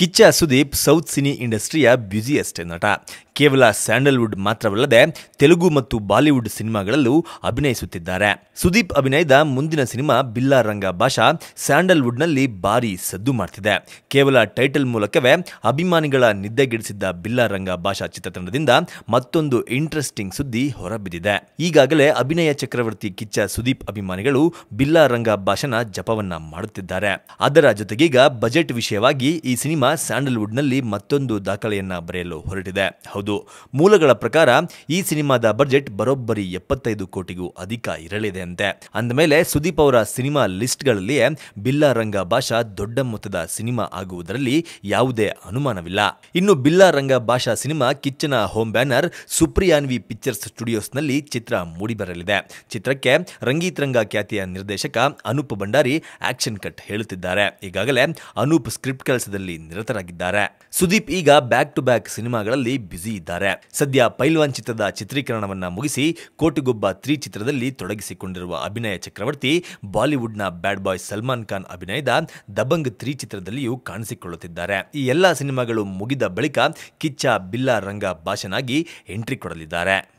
Kichcha Sudeep south cine ಇಂಡಸ್ಟ್ರಿಯ busiest ನಟ. ಕೇವಲ ಸ್ಯಾಂಡಲ್ವುಡ್ ಮಾತ್ರವಲ್ಲದೆ ತೆಲುಗು ಮತ್ತು ಬಾಲಿವುಡ್ ಸಿನಿಮಾಗಳಲ್ಲೂ ಅಭಿನಯಿಸುತ್ತಿದ್ದಾರೆ. ಸುದೀಪ್ ಅಭಿನಯದ ಮುಂದಿನ ಸಿನಿಮಾ ಬಿಲ್ಲಾ ರಂಗ ಭಾಷಾ ಸ್ಯಾಂಡಲ್ವುಡ್ನಲ್ಲಿ ಭಾರಿ ಸದ್ದು ಮಾಡ್ತಿದೆ. ಕೇವಲ ಟೈಟಲ್ ಮೂಲಕವೇ ಅಭಿಮಾನಿಗಳ ನಿದ್ದೆಗೆಡಿಸಿದ್ದ ಬಿಲ್ಲಾ ರಂಗ ಭಾಷಾ ಚಿತ್ರತಂಡದಿಂದ ಮತ್ತೊಂದು ಇಂಟ್ರೆಸ್ಟಿಂಗ್ ಸುದ್ದಿ ಹೊರಬಿದ್ದಿದೆ. ಈಗಾಗಲೇ ಅಭಿನಯ ಚಕ್ರವರ್ತಿ ಕಿಚ್ಚ ಸುದೀಪ್ ಅಭಿಮಾನಿಗಳು ಬಿಲ್ಲಾ ರಂಗ ಭಾಷಣ ಜಪವನ್ನ ಮಾಡುತ್ತಿದ್ದಾರೆ. ಅದರ ಜೊತೆಗೀಗ ಬಜೆಟ್ ವಿಷಯವಾಗಿ ಈ ಸಿನಿಮಾ ಸ್ಯಾಂಡಲ್ವುಡ್ನಲ್ಲಿ ಮತ್ತೊಂದು ದಾಖಲೆಯನ್ನ ಬರೆಯಲು ಹೊರಟಿದೆ. ಹೌದು ಮೂಲಗಳ ಪ್ರಕಾರ ಈ ಸಿನಿಮಾದ ಬಜೆಟ್ ಬರೋಬ್ಬರಿ ಎಪ್ಪತ್ತೈದು ಕೋಟಿಗೂ ಅಧಿಕ ಇರಲಿದೆ ಅಂತೆ ಅಂದಮೇಲೆ ಸುದೀಪ್ ಅವರ ಸಿನಿಮಾ ಲಿಸ್ಟ್ಗಳಲ್ಲಿಯೇ ಬಿಲ್ಲಾ ರಂಗ ಭಾಷಾ ದೊಡ್ಡ ಮೊತ್ತದ ಸಿನಿಮಾ ಆಗುವುದರಲ್ಲಿ ಯಾವುದೇ ಅನುಮಾನವಿಲ್ಲ. ಇನ್ನು ಬಿಲ್ಲಾರಂಗ ಭಾಷಾ ಸಿನಿಮಾ ಕಿಚ್ಚನ ಹೋಮ್ ಬ್ಯಾನರ್ ಸುಪ್ರಿಯಾನ್ವಿ ಪಿಕ್ಚರ್ಸ್ ಸ್ಟುಡಿಯೋಸ್ನಲ್ಲಿ ಚಿತ್ರ ಮೂಡಿಬರಲಿದೆ. ಚಿತ್ರಕ್ಕೆ ರಂಗೀತ್ ರಂಗ ಖ್ಯಾತಿಯ ನಿರ್ದೇಶಕ ಅನೂಪ್ ಭಂಡಾರಿ ಆಕ್ಷನ್ ಕಟ್ ಹೇಳುತ್ತಿದ್ದಾರೆ. ಈಗಾಗಲೇ ಅನೂಪ್ ಸ್ಕ್ರಿಪ್ಟ್ ಕೆಲಸದಲ್ಲಿ ನಿರತರಾಗಿದ್ದಾರೆ. ಸುದೀಪ್ ಈಗ ಬ್ಯಾಕ್ ಟು ಬ್ಯಾಕ್ ಸಿನಿಮಾಗಳಲ್ಲಿ ಬ್ಯುಸಿ ಇದ್ದಾರೆ. ಸದ್ಯ ಪೈಲ್ವಾನ್ ಚಿತ್ರದ ಚಿತ್ರೀಕರಣವನ್ನ ಮುಗಿಸಿ ಕೋಟಿಗೊಬ್ಬ ತ್ರೀ ಚಿತ್ರದಲ್ಲಿ ತೊಡಗಿಸಿಕೊಂಡಿರುವ ಅಭಿನಯ ಚಕ್ರವರ್ತಿ, ಬಾಲಿವುಡ್ನ ಬ್ಯಾಡ್ ಬಾಯ್ ಸಲ್ಮಾನ್ ಖಾನ್ ಅಭಿನಯದ ದಬಂಗ್ ತ್ರೀ ಚಿತ್ರದಲ್ಲಿಯೂ ಕಾಣಿಸಿಕೊಳ್ಳುತ್ತಿದ್ದಾರೆ. ಈ ಎಲ್ಲಾ ಸಿನಿಮಾಗಳು ಮುಗಿದ ಬಳಿಕ ಕಿಚ್ಚ ಬಿಲ್ಲಾ ರಂಗ ಭಾಷನಾಗಿ ಎಂಟ್ರಿ ಕೊಡಲಿದ್ದಾರೆ.